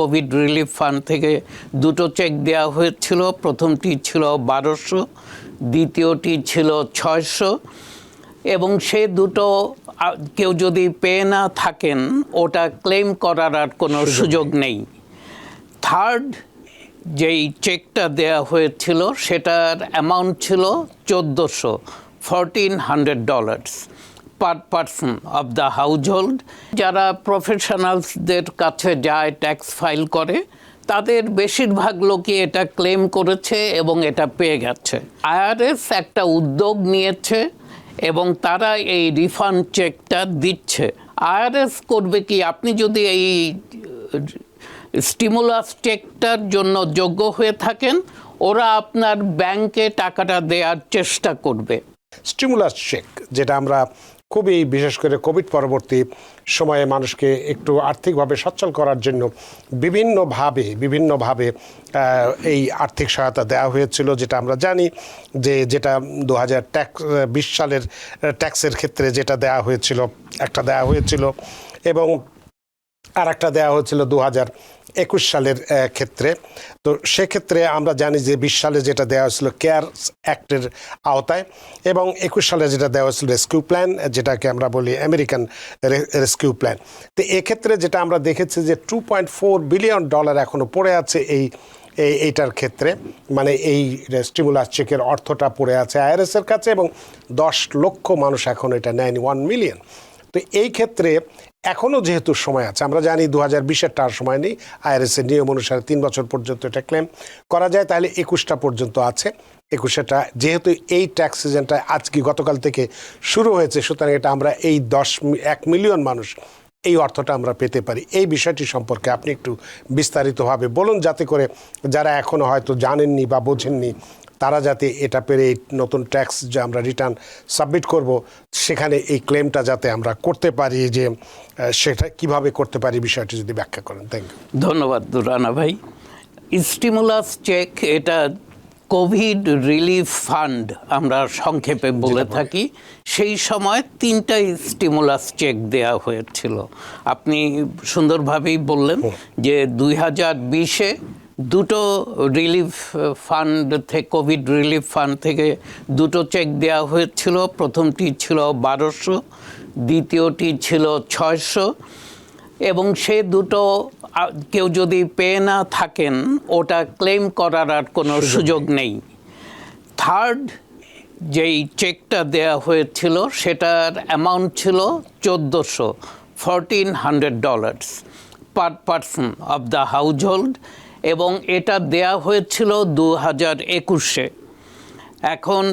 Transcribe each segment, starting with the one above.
Covid relief fund থেকে দুটো check দেওয়া হয়েছিল। প্রথমটি ছিল বারোশো দ্বিতীয়টি ছিল ছয়শো এবং সে দুটো কেউ যদি পেয়ে না থাকেন ওটা ক্লেম করার আর কোনো সুযোগ নেই। থার্ড যেই চেকটা দেয়া হয়েছিল সেটার অ্যামাউন্ট ছিল চোদ্দোশো fourteen hundred dollars per person of the household যারা প্রফেশনালসদের কাছে যায় ট্যাক্স ফাইল করে, তাদের বেশিরভাগ লোকই এটা ক্লেম করেছে এবং এটা পেয়ে গেছে। আইআরএস একটা উদ্যোগ নিয়েছে এবং তারা এই রিফান্ড চেকটা দিচ্ছে। আইআরএস করবে কি? আপনি যদি এই স্টিমুলাস চেকটার জন্য যোগ্য হয়ে থাকেন, ওরা আপনার ব্যাংকে টাকাটা দেওয়ার চেষ্টা করবে। স্টিমুলাস চেক যেটা আমরা খুবই, বিশেষ করে কোভিড পরবর্তী সময়ে মানুষকে একটু আর্থিকভাবে সচ্ছল করার জন্য বিভিন্নভাবে বিভিন্নভাবে এই আর্থিক সহায়তা দেওয়া হয়েছিল, যেটা আমরা জানি যে যেটা দু হাজার ট্যাক্স, বিশ সালের ট্যাক্সের ক্ষেত্রে যেটা দেওয়া হয়েছিল, একটা দেওয়া হয়েছিল এবং আর একটা দেওয়া হয়েছিল দু হাজার একুশ সালের ক্ষেত্রে। তো সেক্ষেত্রে আমরা জানি যে বিশ সালে যেটা দেওয়া হয়েছিল কেয়ার অ্যাক্টের আওতায় এবং একুশ সালে যেটা দেওয়া হয়েছিল রেস্কিউ প্ল্যান যেটাকে আমরা বলি আমেরিকান রেস্কিউ প্ল্যান তো এক্ষেত্রে যেটা আমরা দেখেছি যে two point four billion dollar এখনও পড়ে আছে এই এই, এইটার ক্ষেত্রে। মানে এই স্টিমুলাস চেকের অর্থটা পড়ে আছে আইআরএস এর কাছে এবং দশ লক্ষ মানুষ এখন এটা নেয়নি ওয়ান মিলিয়ন তো এই ক্ষেত্রে এখনও যেহেতু সময় আছে, আমরা জানি দু হাজার বিশের টার সময় নেই আইআরএস এর নিয়ম অনুসারে তিন বছর পর্যন্ত এটা ক্লেম করা যায়, তাহলে একুশটা পর্যন্ত আছে। একুশেটা যেহেতু এই ট্যাক্স সিজনটা আজকে গতকাল থেকে শুরু হয়েছে, সুতরাং এটা আমরা এই দশ এক মিলিয়ন মানুষ এই অর্থটা আমরা পেতে পারি। এই বিষয়টি সম্পর্কে আপনি একটু বিস্তারিতভাবে বলুন, যাতে করে যারা এখনও হয়তো জানেননি বা বোঝেননি তারা যাতে এটা পেরে এই নতুন ট্যাক্স যে আমরা রিটার্ন সাবমিট করব সেখানে এই ক্লেমটা যাতে আমরা করতে পারি যে সেটা কীভাবে করতে পারি বিষয়টি যদি ব্যাখ্যা করেন। থ্যাংক ইউ ধন্যবাদ রানা ভাই। স্টিমুলাস চেক এটা কোভিড রিলিফ ফান্ড আমরা সংক্ষেপে বলে থাকি সেই সময় তিনটা স্টিমুলাস চেক দেয়া হয়েছিল। আপনি সুন্দরভাবেই বললেন যে দুই হাজার বিশে দুটো রিলিফ ফান্ড থেকে কোভিড রিলিফ ফান্ড থেকে দুটো চেক দেওয়া হয়েছিল। প্রথমটি ছিল বারোশো দ্বিতীয়টি ছিল ছয়শো। এবং সে দুটো কেউ যদি পেয়ে না থাকেন ওটা ক্লেম করার আর কোনো সুযোগ নেই। থার্ড যেই চেকটা দেয়া হয়েছিল সেটার অ্যামাউন্ট ছিল চোদ্দোশো fourteen hundred dollars per person of the household এবং এটা দেয়া হয়েছিল দু হাজার একুশে। এখন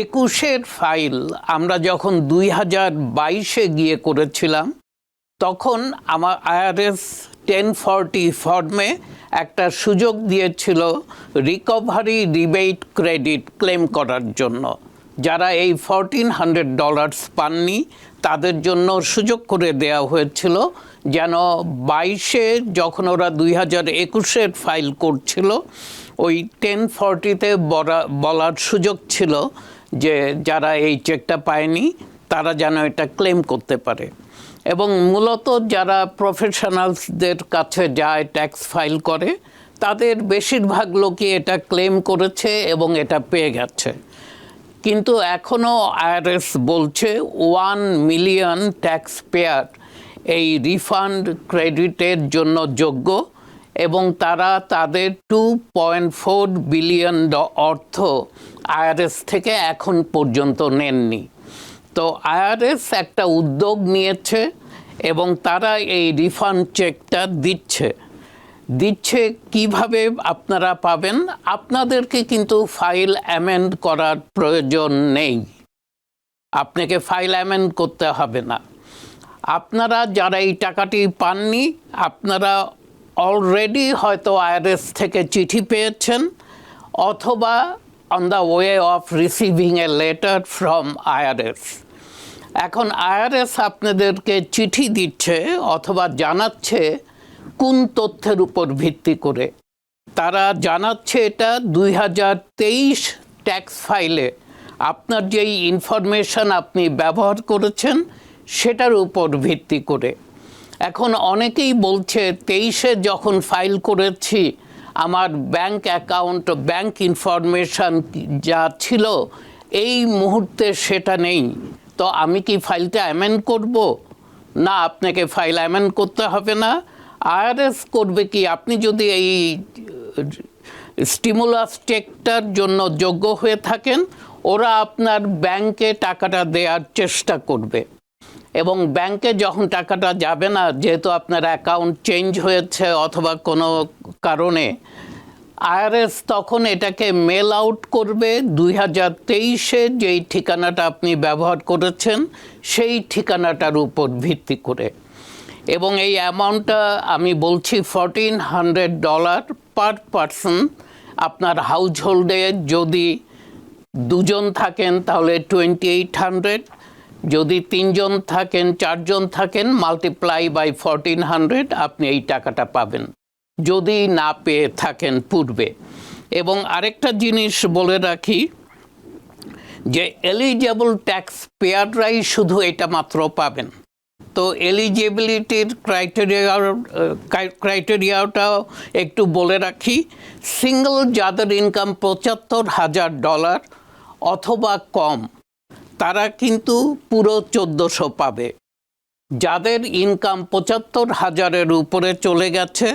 একুশের ফাইল আমরা যখন দুই হাজার বাইশে গিয়ে করেছিলাম, তখন আমার আইআরএস টেন ফর্টি ফর্মে একটা সুযোগ দিয়েছিল রিকভারি রিবেট ক্রেডিট ক্লেম করার জন্য। যারা এই ফরটিন হান্ড্রেড ডলার্স পাননি তাদের জন্য সুযোগ করে দেওয়া হয়েছিল যেন বাইশে যখন ওরা দুই হাজার একুশের ফাইল করছিল, ওই টেন ফর্টিতে বলার সুযোগ ছিল যে যারা এই চেকটা পায়নি, তারা যেন এটা ক্লেম করতে পারে। এবং মূলত যারা প্রফেশনালসদের কাছে যায় ট্যাক্স ফাইল করে, তাদের বেশিরভাগ লোকই এটা ক্লেম করেছে এবং এটা পেয়ে গেছে। কিন্তু এখনও আইআরএস বলছে ওয়ান মিলিয়ন ট্যাক্স পেয়ার এই রিফান্ড ক্রেডিটের জন্য যোগ্য এবং তারা তাদের টু পয়েন্ট ফোর বিলিয়ন অর্থ আইআরএস থেকে এখন পর্যন্ত নেননি। তো আইআরএস একটা উদ্যোগ নিয়েছে এবং তারা এই রিফান্ড চেকটা দিচ্ছে। দিচ্ছে, কীভাবে আপনারা পাবেন, আপনাদেরকে কিন্তু ফাইল অ্যামেন্ড করার প্রয়োজন নেই। আপনাকে ফাইল অ্যামেন্ড করতে হবে না। আপনারা যারা এই টাকাটি পাননি, আপনারা অলরেডি হয়তো আইআরএস থেকে চিঠি পেয়েছেন, অথবা on the way of receiving a letter from IRS এখন আইআরএস আপনাদেরকে চিঠি দিচ্ছে, অথবা জানাচ্ছে কোন তথ্যের উপর ভিত্তি করে? তারা জানাচ্ছে এটা দুই হাজার তেইশ ট্যাক্স ফাইলে। আপনার যেই ইনফরমেশন আপনি ব্যবহার করেছেন, সেটার উপর ভিত্তি করে। এখন অনেকেই বলছে, তেইশে যখন ফাইল করেছি, আমার ব্যাংক অ্যাকাউন্ট, ব্যাংক ইনফরমেশন যা ছিল, এই মুহূর্তে সেটা নেই। তো আমি কি ফাইলটা অ্যামেন্ড করব? না, আপনাকে ফাইল অ্যামেন্ড করতে হবে না। আইআরএস করবে কি? আপনি যদি এই স্টিমুলাস চেকটার জন্য যোগ্য হয়ে থাকেন, ওরা আপনার ব্যাংকে টাকাটা দেওয়ার চেষ্টা করবে। এবং ব্যাংকে যখন টাকাটা যাবে না, যেহেতু আপনার অ্যাকাউন্ট চেঞ্জ হয়েছে অথবা কোনো কারণে আইআরএস তখন এটাকে মেল আউট করবে। দুই হাজার তেইশে যেই ঠিকানাটা আপনি ব্যবহার করেছেন, সেই ঠিকানাটার উপর ভিত্তি করে। এবং এই অ্যামাউন্টটা আমি বলছি fourteen hundred dollar per person আপনার হাউস হোল্ডে যদি দুজন থাকেন, তাহলে টোয়েন্টি এইট হান্ড্রেড যদি তিনজন থাকেন, চারজন থাকেন মাল্টিপ্লাই বাই ফরটিন হান্ড্রেড আপনি এই টাকাটা পাবেন। যদি না পেয়ে থাকেন পূর্বে। এবং আরেকটা জিনিস বলে রাখি, যে এলিজেবল ট্যাক্স পেয়াররাই শুধু এটা মাত্র পাবেন। তো এলিজিবিলিটির ক্রাইটেরিয়া ক্রাইটেরিয়াটাও একটু বলে রাখি। সিঙ্গল যাদের ইনকাম পঁচাত্তর হাজার ডলার অথবা কম, তারা কিন্তু পুরো চোদ্দোশো পাবে। যাদের ইনকাম পঁচাত্তর হাজারের উপরে চলে গেছে,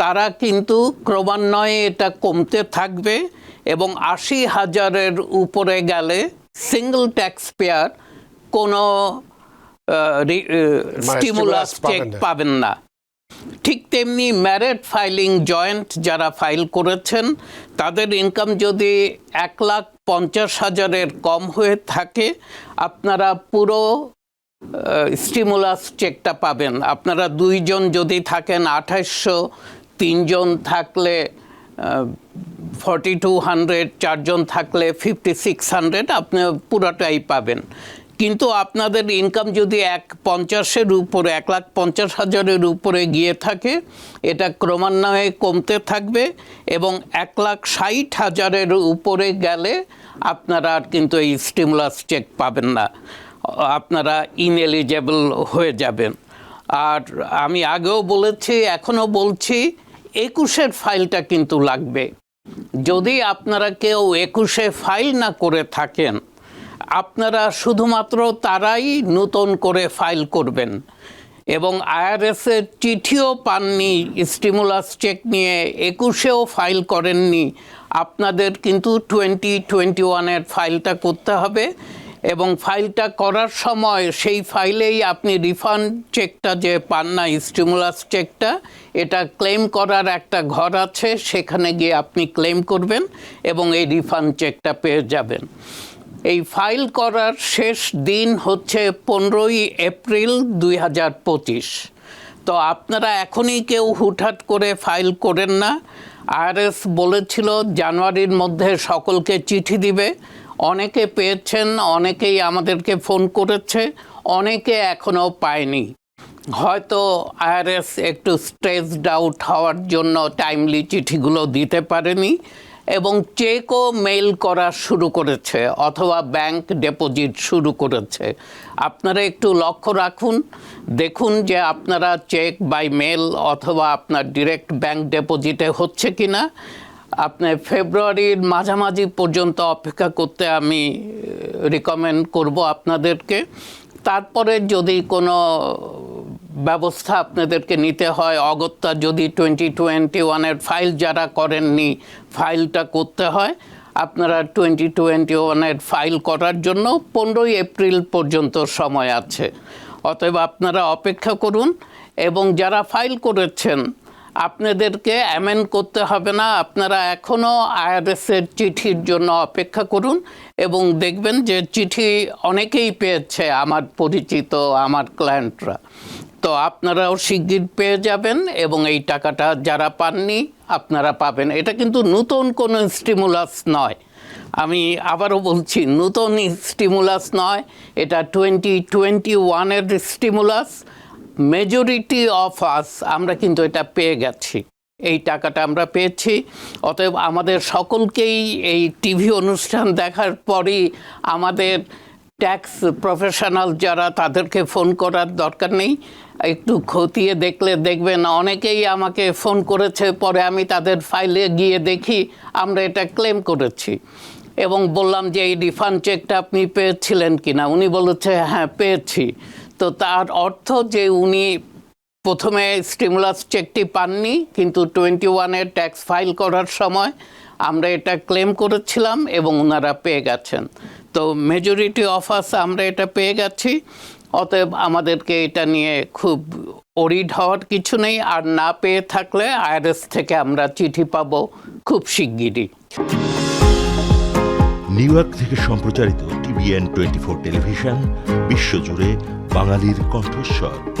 তারা কিন্তু ক্রমান্বয়ে এটা কমতে থাকবে এবং আশি হাজারের উপরে গেলে সিঙ্গল ট্যাক্স পেয়ার কোনো স্টিমুলাস stimulus চেক পাবেন না। ঠিক তেমনি ম্যারেট ফাইলিং জয়েন্ট যারা ফাইল করেছেন তাদের ইনকাম যদি এক লাখ পঞ্চাশ হাজারের কম হয়ে থাকে আপনারা পুরো স্টিমুলাস চেকটা পাবেন। আপনারা দুইজন যদি থাকেন আঠাশশো তিনজন থাকলে ফর্টি টু হান্ড্রেড চারজন থাকলে ফিফটি সিক্স হান্ড্রেড আপনি পুরোটাই পাবেন। কিন্তু আপনাদের ইনকাম যদি এক পঞ্চাশের উপরে, এক লাখ পঞ্চাশ হাজারের উপরে গিয়ে থাকে, এটা ক্রমান্বয়ে কমতে থাকবে এবং এক লাখ ষাট হাজারের উপরে গেলে আপনারা আর কিন্তু এই স্টিমুলাস চেক পাবেন না। আপনারা ইনএলিজেবল হয়ে যাবেন। আর আমি আগেও বলেছি, এখনও বলছি, একুশের ফাইলটা কিন্তু লাগবে। যদি আপনারা কেউ একুশে ফাইল না করে থাকেন আপনারা শুধুমাত্র তারাই নতুন করে ফাইল করবেন। এবং আইআরএসের চিঠিও পাননি, স্টিমুলাস চেক নিয়ে একুশেও ফাইল করেননি। আপনাদের কিন্তু টোয়েন্টি টোয়েন্টি ওয়ানের ফাইলটা করতে হবে এবং ফাইলটা করার সময় সেই ফাইলেই আপনি রিফান্ড চেকটা যে পান না, স্টিমুলাস চেকটা, এটা ক্লেম করার একটা ঘর আছে, সেখানে গিয়ে আপনি ক্লেম করবেন এবং এই রিফান্ড চেকটা পেয়ে যাবেন। এই ফাইল করার শেষ দিন হচ্ছে পনেরোই এপ্রিল দুই হাজার পঁচিশ। তো আপনারা এখনই কেউ হুটহাট করে ফাইল করেন না। আরএস বলেছিল জানুয়ারির মধ্যে সকলকে চিঠি দিবে। অনেকে পেয়েছেন, অনেকেই আমাদেরকে ফোন করেছে, অনেকে এখনও পায়নি। হয়তো আইআরএস একটু স্ট্রেসড আউট হওয়ার জন্য টাইমলি চিঠিগুলো দিতে পারেনি। এবং চেকও মেইল করা শুরু করেছে অথবা ব্যাংক ডিপোজিট শুরু করেছে। আপনারা একটু লক্ষ্য রাখুন, দেখুন যে আপনারা চেক বাই মেল অথবা আপনার ডিরেক্ট ব্যাংক ডিপোজিটে হচ্ছে কি না আপনি ফেব্রুয়ারির মাঝামাঝি পর্যন্ত অপেক্ষা করতে আমি রিকমেন্ড করব আপনাদেরকে। তারপরে যদি কোনো ব্যবস্থা আপনাদেরকে নিতে হয়। অগত্যা যদি টোয়েন্টি টোয়েন্টি ওয়ানের ফাইল যারা করেননি ফাইলটা করতে হয়, আপনারা টোয়েন্টি টোয়েন্টি ওয়ানের ফাইল করার জন্য পনেরোই এপ্রিল পর্যন্ত সময় আছে। অতএব আপনারা অপেক্ষা করুন এবং যারা ফাইল করেছেন আপনাদেরকে অ্যামেন্ড করতে হবে না। আপনারা এখনও আইআরএসের চিঠির জন্য অপেক্ষা করুন এবং দেখবেন যে চিঠি অনেকেই পেয়েছে আমার পরিচিত, আমার ক্লায়েন্টরা তো আপনারাও শিগগির পেয়ে যাবেন এবং এই টাকাটা যারা পাননি, আপনারা পাবেন। এটা কিন্তু নতুন কোনো স্টিমুলাস নয়। আমি আবারও বলছি, নতুন স্টিমুলাস নয়। এটা টোয়েন্টি টোয়েন্টি ওয়ানের স্টিমুলাস মেজরিটি অফ আস আমরা কিন্তু এটা পেয়ে গেছি। এই টাকাটা আমরা পেয়েছি। অতএব আমাদের সকলকেই এই টিভি অনুষ্ঠান দেখার পরই আমাদের ট্যাক্স প্রফেশনাল যারা, তাদেরকে ফোন করার দরকার নেই। একটু খতিয়ে দেখলে দেখবেন, অনেকেই আমাকে ফোন করেছে, পরে আমি তাদের ফাইলে গিয়ে দেখি, আমরা এটা ক্লেম করেছি। এবং বললাম যে, এই রিফান্ড চেকটা আপনি পেয়েছিলেন কিনা? উনি বলেছে হ্যাঁ পেয়েছি। তো তার অর্থ যে উনি প্রথমে স্টিমুলাস চেকটি পাননি, কিন্তু টোয়েন্টি ওয়ানের ট্যাক্স ফাইল করার সময় আমরা এটা ক্লেম করেছিলাম এবং ওনারা পেয়ে গেছেন। তো মেজরিটি অফ আস আমরা এটা পেয়ে গেছি। অতএব আমাদেরকে এটা নিয়ে খুব অরিড হওয়ার কিছু নেই, আর না পেয়ে থাকলে আইআরএস থেকে আমরা চিঠি পাবো খুব শিগগিরই। নিউ ইয়র্ক থেকে সম্প্রচারিত টিভিএন টোয়েন্টি ফোর টেলিভিশন বিশ্বজুড়ে বাঙালির কণ্ঠস্বর।